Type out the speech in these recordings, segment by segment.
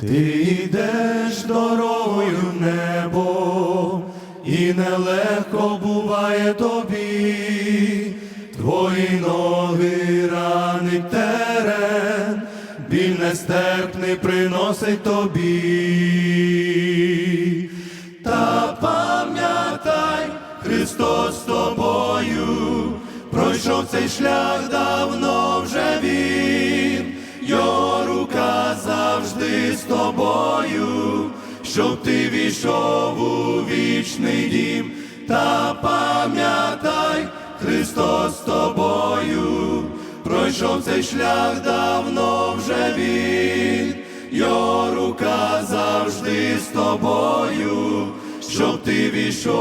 Ти йдеш дорогою небо, і нелегко буває тобі, твої ноги ранить терен, біль нестерпний приносить тобі. Та пам'ятай, Христос з тобою, пройшов цей шлях давно вже він, з тобою, щоб ти війшов у вічний дім, та пам'ятай, Христос з тобою, пройшов цей шлях давно вже він, його рука завжди з тобою, щоб ти війшов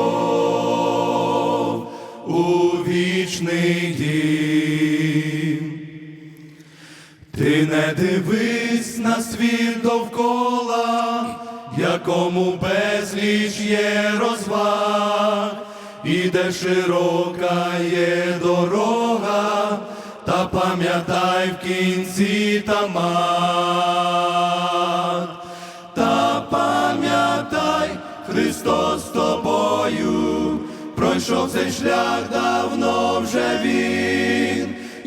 у вічний дім. Ти не дивись на світ довкола, якому безліч є розваг, і де широка є дорога, та пам'ятай в кінці тамат. Та пам'ятай, Христос з тобою, пройшов цей шлях давно вже він,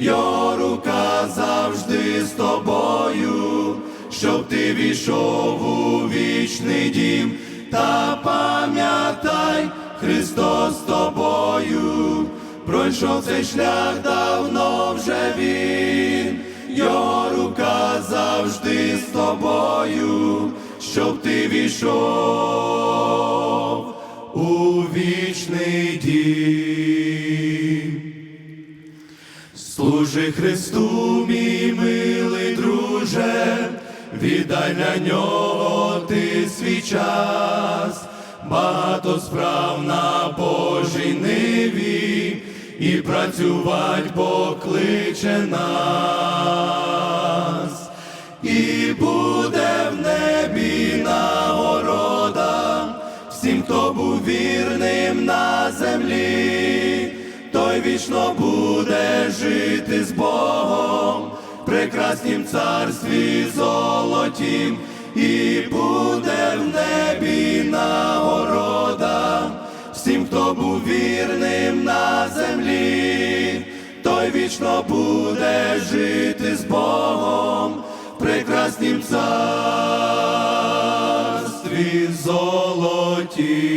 його рука завжди з тобою, щоб ти війшов у вічний дім, та пам'ятай, Христос з тобою, пройшов цей шлях давно вже він, його рука завжди з тобою, щоб ти війшов у вічний дім. Служи Христу, мій милий друже, віддай на нього ти свій час, багато справ на Божій ниві, і працювать покличе нас, вічно буде жити з Богом, прекраснім царстві золотім, і буде в небі нагорода всім, хто був вірним на землі, той вічно буде жити з Богом, прекраснім царстві золотім.